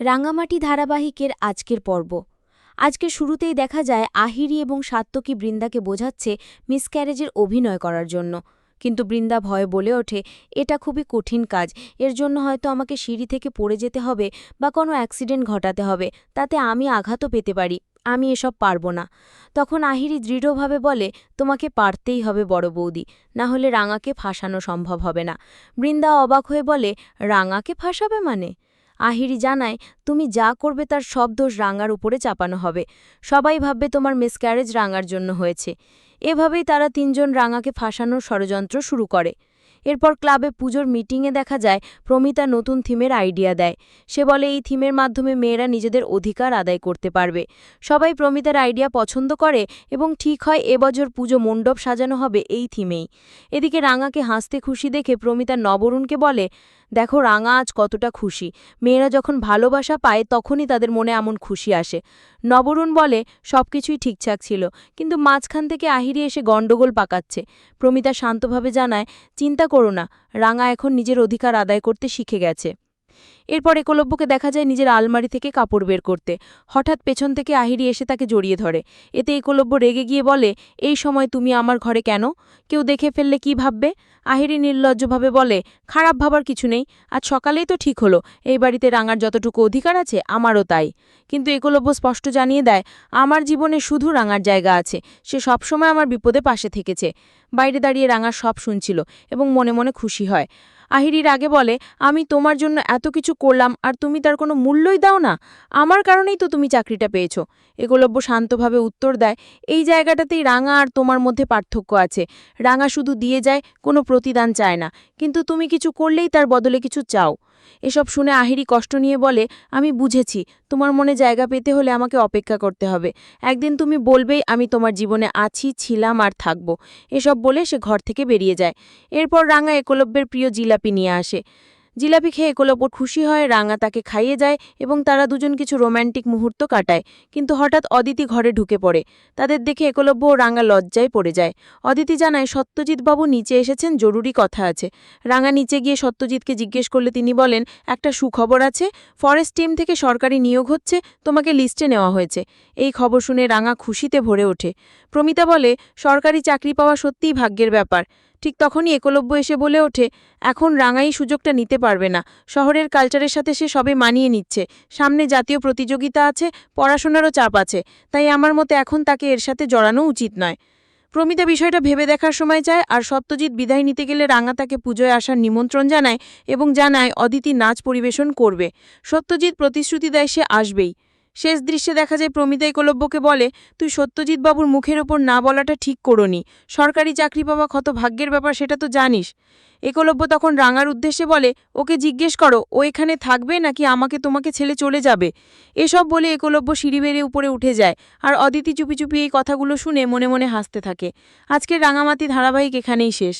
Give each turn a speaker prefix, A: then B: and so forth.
A: রাঙামাটি ধারাবাহিকের আজকের পর্ব। আজকে শুরুতেই দেখা যায় আহিরি এবং সাত্তকী বৃন্দাকে বোঝাচ্ছে মিসক্যারেজের অভিনয় করার জন্য। কিন্তু বৃন্দা ভয়ে বলে ওঠে, এটা খুবই কঠিন কাজ। এর জন্য হয়তো আমাকে সিঁড়ি থেকে পড়ে যেতে হবে বা কোনো অ্যাক্সিডেন্ট ঘটাতে হবে। তাতে আমি আঘাতও পেতে পারি। আমি এসব পারব না। তখন আহিরি দৃঢ়ভাবে বলে, তোমাকে পারতেই হবে বড় বৌদি। না হলে রাঙাকে ফাঁসানো সম্ভব হবে না। বৃন্দা অবাক হয়ে বলে, রাঙাকে ফাঁসাবে মানে? আহিরি জানায়, তুমি যা করবে তার সব দোষ রাঙার উপরে চাপানো হবে। সবাই ভাববে তোমার মিসক্যারেজ রাঙার জন্য হয়েছে। এভাবেই তারা তিনজন রাঙাকে ফাঁসানোর ষড়যন্ত্র শুরু করে। এরপর ক্লাবে পুজোর মিটিংয়ে দেখা যায়, প্রমিতা নতুন থিমের আইডিয়া দেয়। সে বলে, এই থিমের মাধ্যমে মেয়েরা নিজেদের অধিকার আদায় করতে পারবে। সবাই প্রমিতার আইডিয়া পছন্দ করে এবং ঠিক হয় এবছর পুজো মণ্ডপ সাজানো হবে এই থিমেই। এদিকে রাঙাকে হাসতে খুশি দেখে প্রমিতা নবরুণকে বলে দেখো রাঙা আজ কতটা খুশি। মেয়েরা যখন ভালোবাসা পায়, তখনই তাদের মনে এমন খুশি আসে। নবরুণ বলে, সবকিছুই ঠিকঠাক ছিল, কিন্তু মাঝখান থেকে আহিরি এসে গণ্ডগোল পাকাচ্ছে। প্রমিতা শান্তভাবে জানায়, চিন্তা করো না, রাঙা এখন নিজের অধিকার আদায় করতে শিখে গেছে। এরপর একলব্যকে দেখা যায় নিজের আলমারি থেকে কাপড় বের করতে। হঠাৎ পেছন থেকে আহিরি এসে তাকে জড়িয়ে ধরে। এতে একলব্য রেগে গিয়ে বলে, এই সময় তুমি আমার ঘরে কেন? কেউ দেখে ফেললে কি ভাববে? আহিরি নির্লজ্জভাবে বলে, খারাপ ভাবার কিছু নেই। আজ সকালেই তো ঠিক হলো। এই বাড়িতে রাঙার যতটুকু অধিকার আছে, আমারও তাই। কিন্তু একলব্য স্পষ্ট জানিয়ে দেয়, আমার জীবনে শুধু রাঙার জায়গা আছে। সে সবসময় আমার বিপদে পাশে থেকেছে। বাইরে দাঁড়িয়ে রাঙার সব শুনছিল এবং মনে মনে খুশি হয়। আহিরির আগে বলে, আমি তোমার জন্য এত কিছু করলাম আর তুমি তার কোনো মূল্যই দাও না। আমার কারণেই তো তুমি চাকরিটা পেয়েছ। একলব্য শান্তভাবে উত্তর দেয়, এই জায়গাটাতেই রাঙা আর তোমার মধ্যে পার্থক্য আছে। রাঙা শুধু দিয়ে যায়, কোনো প্রতিদান চায় না। কিন্তু তুমি কিছু করলেই তার বদলে কিছু চাও। এসব শুনে আহিরি কষ্ট নিয়ে বলে, আমি বুঝেছি, তোমার মনে জায়গা পেতে হলে আমাকে অপেক্ষা করতে হবে। একদিন তুমি বলবেই আমি তোমার জীবনে আছি, ছিলাম আর থাকব। এসব বলে সে ঘর থেকে বেরিয়ে যায়। এরপর রাঙা একলব্যের প্রিয় জিলাপি নিয়ে আসে। জিলাপি খেয়ে একলব্য খুশি হয়, রাঙা তাকে খাইয়ে যায় এবং তারা দুজন কিছু রোম্যান্টিক মুহূর্ত কাটায়। কিন্তু হঠাৎ অদিতি ঘরে ঢুকে পড়ে। তাদের দেখে একলব্য ও রাঙা লজ্জায় পড়ে যায়। অদিতি জানায়, সত্যজিৎবাবু নিচে এসেছেন, জরুরি কথা আছে। রাঙা নিচে গিয়ে সত্যজিৎকে জিজ্ঞেস করলে তিনি বলেন, একটা সুখবর আছে। ফরেস্ট টিম থেকে সরকারি নিয়োগ হচ্ছে, তোমাকে লিস্টে নেওয়া হয়েছে। এই খবর শুনে রাঙা খুশিতে ভরে ওঠে। প্রমিতা বলে, সরকারি চাকরি পাওয়া সত্যিই ভাগ্যের ব্যাপার। ঠিক তখনই একলব্য এসে বলে ওঠে, এখন রাঙাই সুযোগটা নিতে পারবে না। শহরের কালচারের সাথে সে সবে মানিয়ে নিচ্ছে। সামনে জাতীয় প্রতিযোগিতা আছে, পড়াশোনারও চাপ আছে। তাই আমার মতে এখন তাকে এর সাথে জড়ানো উচিত নয়। প্রমিতা বিষয়টা ভেবে দেখার সময় চায় আর সত্যজিৎ বিদায় নিতে গেলে রাঙা তাকে পুজোয় আসার নিমন্ত্রণ জানায় এবং জানায় অদিতি নাচ পরিবেশন করবে। সত্যজিৎ প্রতিশ্রুতি দেয় সে আসবেই। শেষ দৃশ্যে দেখা যায় প্রমিতা একলব্যকে বলে, তুই সত্যজিৎ বাবুর মুখের ওপর না বলাটা ঠিক করনি। সরকারি চাকরি পাওয়া কত ভাগ্যের ব্যাপার সেটা তো জানিস। একলব্য তখন রাঙার উদ্দেশ্যে বলে, ওকে জিজ্ঞেস করো, ও এখানে থাকবে নাকি আমাকে তোমাকে ছেলে চলে যাবে? এসব বলে একলব্য সিঁড়ি বেড়ে উপরে উঠে যায়, আর অদিতি চুপি চুপি এই কথাগুলো শুনে মনে মনে হাসতে থাকে। আজকের রাঙামাতি ধারাবাহিক এখানেই শেষ।